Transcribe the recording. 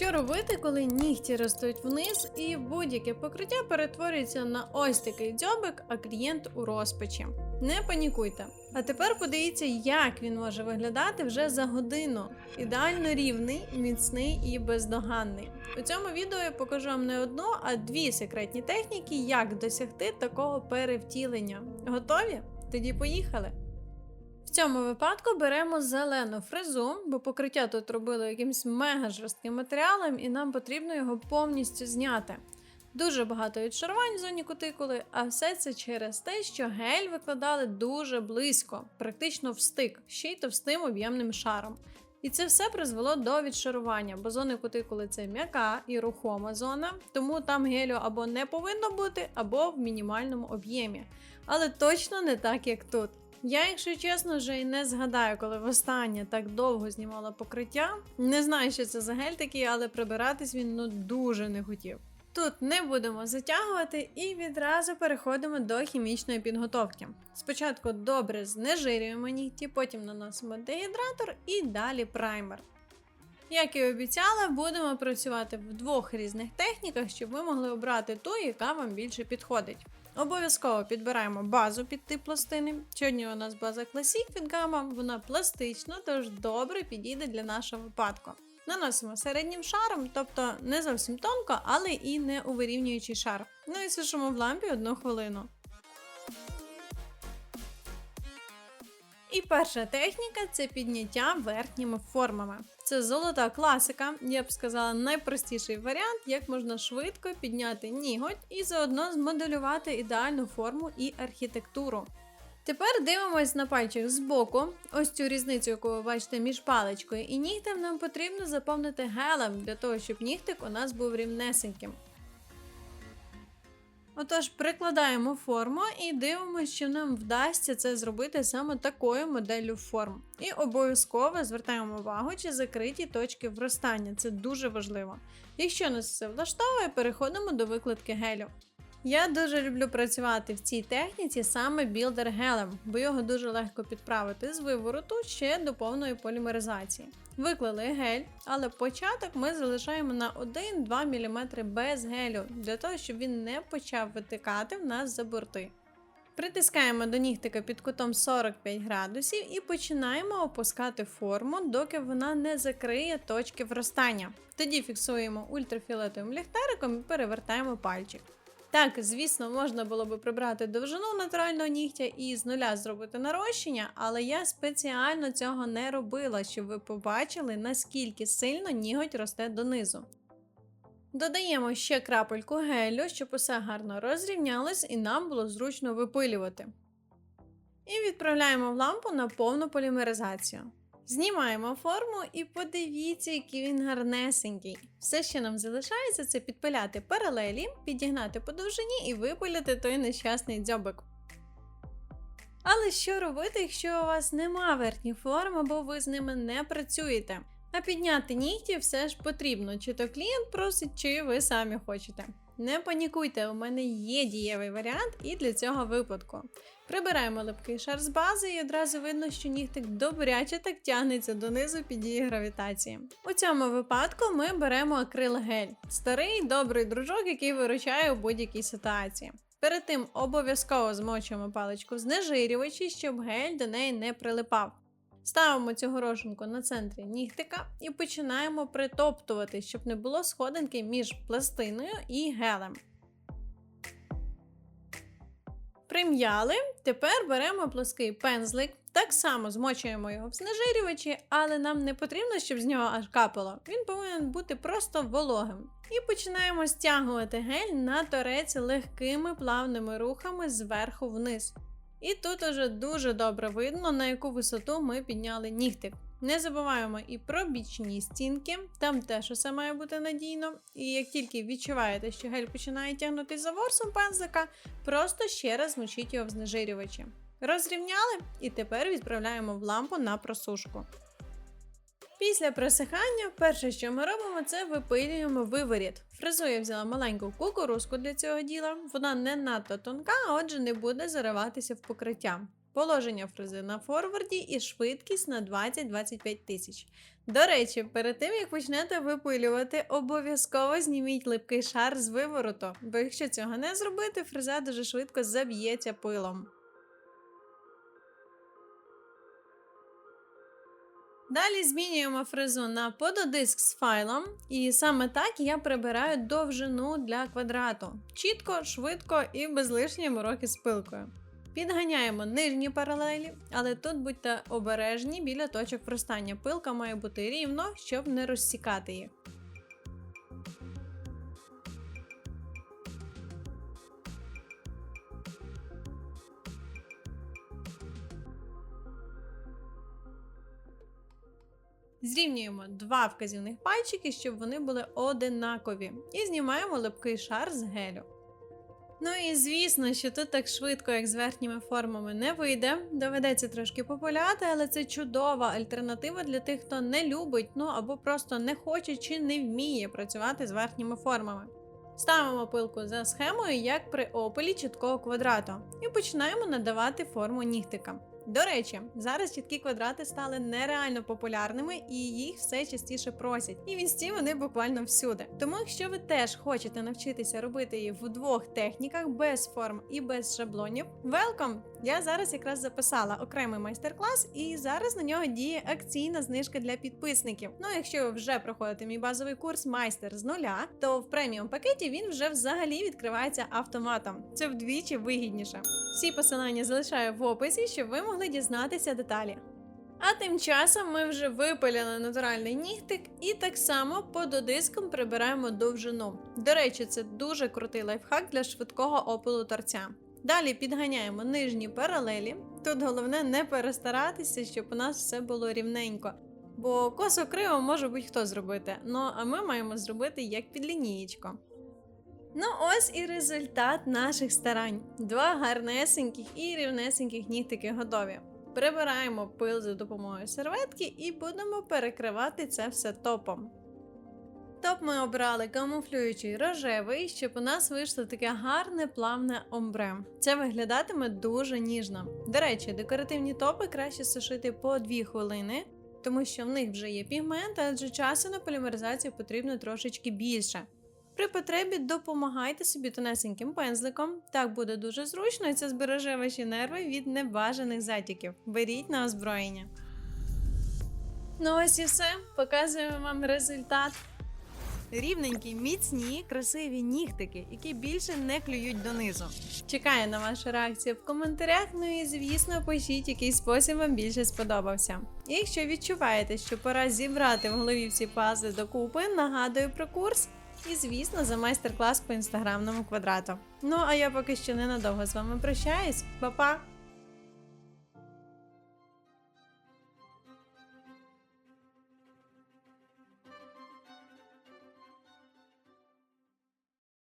Що робити, коли нігті ростуть вниз і будь-яке покриття перетворюється на ось такий дзьобик, а клієнт у розпачі? Не панікуйте. А тепер подивіться, як він може виглядати вже за годину. Ідеально рівний, міцний і бездоганний. У цьому відео я покажу вам не одну, а дві секретні техніки, як досягти такого перевтілення. Готові? Тоді поїхали! В цьому випадку беремо зелену фрезу, бо покриття тут робили якимось мега жорстким матеріалом, і нам потрібно його повністю зняти. Дуже багато відшарувань в зоні кутикули, а все це через те, що гель викладали дуже близько, практично в стик, ще й товстим об'ємним шаром. І це все призвело до відшарування, бо зони кутикули це м'яка і рухома зона, тому там гелю або не повинно бути, або в мінімальному об'ємі. Але точно не так, як тут. Я, якщо чесно, вже і не згадаю, коли востаннє так довго знімала покриття. Не знаю, що це за гель такий, але прибиратись він ну дуже не хотів. Тут не будемо затягувати і відразу переходимо до хімічної підготовки. Спочатку добре знежирюємо нігті, потім наносимо дегідратор і далі праймер. Як і обіцяла, будемо працювати в двох різних техніках, щоб ви могли обрати ту, яка вам більше підходить. Обов'язково підбираємо базу під тип пластини. Сьогодні у нас база Classic від Gamma, вона пластична, тож добре підійде для нашого випадку. Наносимо середнім шаром, тобто не зовсім тонко, але і не у вирівнюючий шар. Ну і сушимо в лампі одну хвилину. І перша техніка це підняття верхніми формами. Це золота класика, я б сказала, найпростіший варіант, як можна швидко підняти ніготь і заодно змоделювати ідеальну форму і архітектуру. Тепер дивимось на пальчик збоку. Ось цю різницю, яку ви бачите між паличкою і нігтем, нам потрібно заповнити гелем для того, щоб нігтик у нас був рівнесеньким. Отож, прикладаємо форму і дивимося, що нам вдасться це зробити саме такою моделлю форм. І обов'язково звертаємо увагу, чи закриті точки вростання. Це дуже важливо. Якщо нас все влаштовує, переходимо до викладки гелю. Я дуже люблю працювати в цій техніці саме білдер гелем, бо його дуже легко підправити з вивороту ще до повної полімеризації. Виклали гель, але початок ми залишаємо на 1-2 мм без гелю, для того, щоб він не почав витикати в нас за борти. Притискаємо до нігтика під кутом 45 градусів і починаємо опускати форму, доки вона не закриє точки вростання. Тоді фіксуємо ультрафіолетовим ліхтариком і перевертаємо пальчик. Так, звісно, можна було би прибрати довжину натурального нігтя і з нуля зробити нарощення, але я спеціально цього не робила, щоб ви побачили, наскільки сильно ніготь росте донизу. Додаємо ще крапельку гелю, щоб усе гарно розрівнялось і нам було зручно випилювати. І відправляємо в лампу на повну полімеризацію. Знімаємо форму і подивіться, який він гарнесенький. Все, що нам залишається, це підпиляти паралелі, підігнати по довжині і випиляти той нещасний дзьобик. Але що робити, якщо у вас нема верхніх форм або ви з ними не працюєте? А підняти нігті все ж потрібно, чи то клієнт просить, чи ви самі хочете. Не панікуйте, у мене є дієвий варіант і для цього випадку. Прибираємо липкий шар з бази і одразу видно, що нігтик добряче так тягнеться донизу під дії гравітації. У цьому випадку ми беремо акрилгель, старий добрий дружок, який виручає у будь-якій ситуації. Перед тим обов'язково змочуємо паличку в знежирювачі, щоб гель до неї не прилипав. Ставимо цю горошинку на центрі нігтика і починаємо притоптувати, щоб не було сходинки між пластиною і гелем. Прим'яли. Тепер беремо плоский пензлик, так само змочуємо його в знежирювачі, але нам не потрібно, щоб з нього аж капало. Він повинен бути просто вологим. І починаємо стягувати гель на торець легкими плавними рухами зверху вниз. І тут уже дуже добре видно, на яку висоту ми підняли нігтик. Не забуваємо і про бічні стінки, там теж усе має бути надійно. І як тільки відчуваєте, що гель починає тягнути за ворсом пензлика, просто ще раз змочіть його в знежирювачі. Розрівняли і тепер відправляємо в лампу на просушку. Після просихання, перше, що ми робимо, це випилюємо виворіт. Фрезу я взяла маленьку кукурузку для цього діла. Вона не надто тонка, а отже, не буде зариватися в покриття. положення фрези на форварді і швидкість на 20-25 тисяч. До речі, перед тим як почнете випилювати, обов'язково зніміть липкий шар з вивороту, бо якщо цього не зробити, фреза дуже швидко заб'ється пилом. Далі змінюємо фрезу на пододиск з файлом, і саме так я прибираю довжину для квадрату. Чітко, швидко і без лишньої мороки з пилкою. Підганяємо нижні паралелі, але тут будьте обережні біля точок простання. Пилка має бути рівно, щоб не розсікати їх. Зрівнюємо два вказівних пальчики, щоб вони були одинакові. І знімаємо липкий шар з гелю. Ну і звісно, що тут так швидко, як з верхніми формами, не вийде. Доведеться трошки популяти, але це чудова альтернатива для тих, хто не любить, ну або просто не хоче чи не вміє працювати з верхніми формами. Ставимо пилку за схемою, як при опелі чіткого квадрату, і починаємо надавати форму нігтика. До речі, зараз чіткі квадрати стали нереально популярними і їх все частіше просять. І в вони буквально всюди. Тому, якщо ви теж хочете навчитися робити її в двох техніках без форм і без шаблонів, велком! Я зараз якраз записала окремий майстер-клас, і зараз на нього діє акційна знижка для підписників. Ну, якщо ви вже проходите мій базовий курс майстер з нуля, то в преміум пакеті він вже взагалі відкривається автоматом. Це вдвічі вигідніше. Всі посилання залишаю в описі, щоб ви могли дізнатися деталі. А тим часом ми вже випиляли натуральний нігтик і так само по додискам прибираємо довжину. До речі, це дуже крутий лайфхак для швидкого опилу торця. Далі підганяємо нижні паралелі. Тут головне не перестаратися, щоб у нас все було рівненько. Бо косо криво може будь-хто зробити. Ну а ми маємо зробити як під лінієчко. Ну, ось і результат наших старань. Два гарнесеньких і рівнесеньких нігтики готові. Прибираємо пил за допомогою серветки і будемо перекривати це все топом. Топ ми обрали камуфлюючий рожевий, щоб у нас вийшло таке гарне плавне омбре. Це виглядатиме дуже ніжно. До речі, декоративні топи краще сушити по 2 хвилини, тому що в них вже є пігмент, адже часу на полімеризацію потрібно трошечки більше. При потребі допомагайте собі тонесеньким пензликом. Так буде дуже зручно і це збереже ваші нерви від небажаних затіків. Беріть на озброєння. Ну ось і все. Показуємо вам результат. Рівненькі, міцні, красиві нігтики, які більше не клюють донизу. Чекаю на вашу реакцію в коментарях. Ну і звісно, пишіть, який спосіб вам більше сподобався. І якщо відчуваєте, що пора зібрати в голові всі пазли докупи, нагадую про курс. І, звісно, за майстер-клас по інстаграмному квадрату. Ну а я поки що ненадовго з вами прощаюсь. Па-па!